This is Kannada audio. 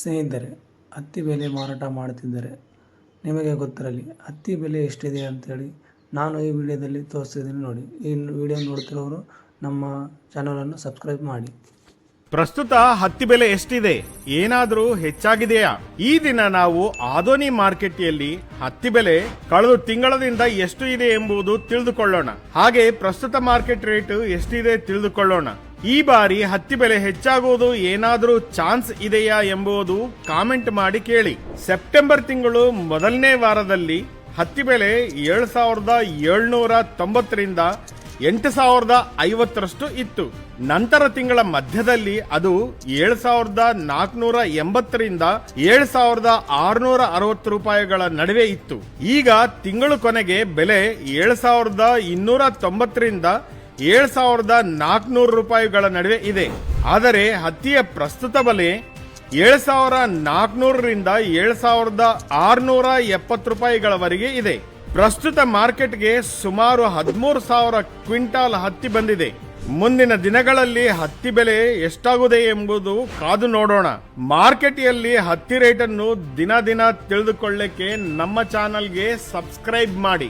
ಸ್ನೇಹಿತರೆ, ಹತ್ತಿ ಬೆಲೆ ಮಾರಾಟ ಮಾಡುತ್ತಿದ್ದರೆ ನಿಮಗೆ ಗೊತ್ತಿರಲಿ, ಹತ್ತಿ ಬೆಲೆ ಎಷ್ಟಿದೆ ಅಂತೇಳಿ ನಾನು ಈ ವಿಡಿಯೋದಲ್ಲಿ ತೋರಿಸ್ತಿದ್ದೀನಿ ನೋಡಿ. ಈ ವಿಡಿಯೋ ನೋಡ್ತಿರೋರು ನಮ್ಮ ಚಾನಲನ್ನು ಸಬ್ಸ್ಕ್ರೈಬ್ ಮಾಡಿ. ಪ್ರಸ್ತುತ ಹತ್ತಿ ಬೆಲೆ ಎಷ್ಟಿದೆ, ಏನಾದರೂ ಹೆಚ್ಚಾಗಿದೆಯಾ? ಈ ದಿನ ನಾವು ಆದೋನಿ ಮಾರ್ಕೆಟ್ನಲ್ಲಿ ಹತ್ತಿ ಬೆಲೆ ಕಳೆದ ತಿಂಗಳದಿಂದ ಎಷ್ಟು ಇದೆ ಎಂಬುದು ತಿಳಿದುಕೊಳ್ಳೋಣ. ಹಾಗೆ ಪ್ರಸ್ತುತ ಮಾರ್ಕೆಟ್ ರೇಟ್ ಎಷ್ಟಿದೆ ತಿಳಿದುಕೊಳ್ಳೋಣ. ಈ ಬಾರಿ ಹತ್ತಿ ಬೆಲೆ ಹೆಚ್ಚಾಗುವುದು ಏನಾದರೂ ಚಾನ್ಸ್ ಇದೆಯಾ ಎಂಬುದು ಕಾಮೆಂಟ್ ಮಾಡಿ ಕೇಳಿ. ಸೆಪ್ಟೆಂಬರ್ ತಿಂಗಳು ಮೊದಲನೇ ವಾರದಲ್ಲಿ ಹತ್ತಿ ಬೆಲೆ ಏಳು ಸಾವಿರದ ಏಳ್ನೂರ ತೊಂಬತ್ತರಿಂದ ಎಂಟು ಸಾವಿರದ ಐವತ್ತರಷ್ಟು ಇತ್ತು. ನಂತರ ತಿಂಗಳ ಮಧ್ಯದಲ್ಲಿ ಅದು ಏಳು ಸಾವಿರದ ನಾಲ್ಕುನೂರ ಎಂಬತ್ತರಿಂದ ಏಳು ಸಾವಿರದ ಆರುನೂರ ಅರವತ್ತು ರೂಪಾಯಿಗಳ ನಡುವೆ ಇತ್ತು. ಈಗ ತಿಂಗಳು ಕೊನೆಗೆ ಬೆಲೆ ಏಳು ಸಾವಿರದ ಇನ್ನೂರ ತೊಂಬತ್ತರಿಂದ ಏಳು ಸಾವಿರದ ನಾಲ್ಕುನೂರು ರೂಪಾಯಿಗಳ ನಡುವೆ ಇದೆ. ಆದರೆ ಹತ್ತಿಯ ಪ್ರಸ್ತುತ ಬೆಲೆ ಏಳು ಸಾವಿರ ನಾಲ್ಕುನೂರರಿಂದ ಏಳು ಸಾವಿರದ ಆರುನೂರ ಎಪ್ಪತ್ತು ರೂಪಾಯಿಗಳವರೆಗೆ ಇದೆ. ಪ್ರಸ್ತುತ ಮಾರ್ಕೆಟ್ಗೆ ಸುಮಾರು ಹದಿಮೂರು ಸಾವಿರ ಕ್ವಿಂಟಾಲ್ ಹತ್ತಿ ಬಂದಿದೆ. ಮುಂದಿನ ದಿನಗಳಲ್ಲಿ ಹತ್ತಿ ಬೆಲೆ ಎಷ್ಟಾಗುತ್ತದೆ ಎಂಬುದು ಕಾದು ನೋಡೋಣ. ಮಾರ್ಕೆಟ್ನಲ್ಲಿ ಹತ್ತಿ ರೇಟನ್ನು ದಿನ ದಿನ ತಿಳಿದುಕೊಳ್ಳಕ್ಕೆ ನಮ್ಮ ಚಾನಲ್ಗೆ ಸಬ್ಸ್ಕ್ರೈಬ್ ಮಾಡಿ.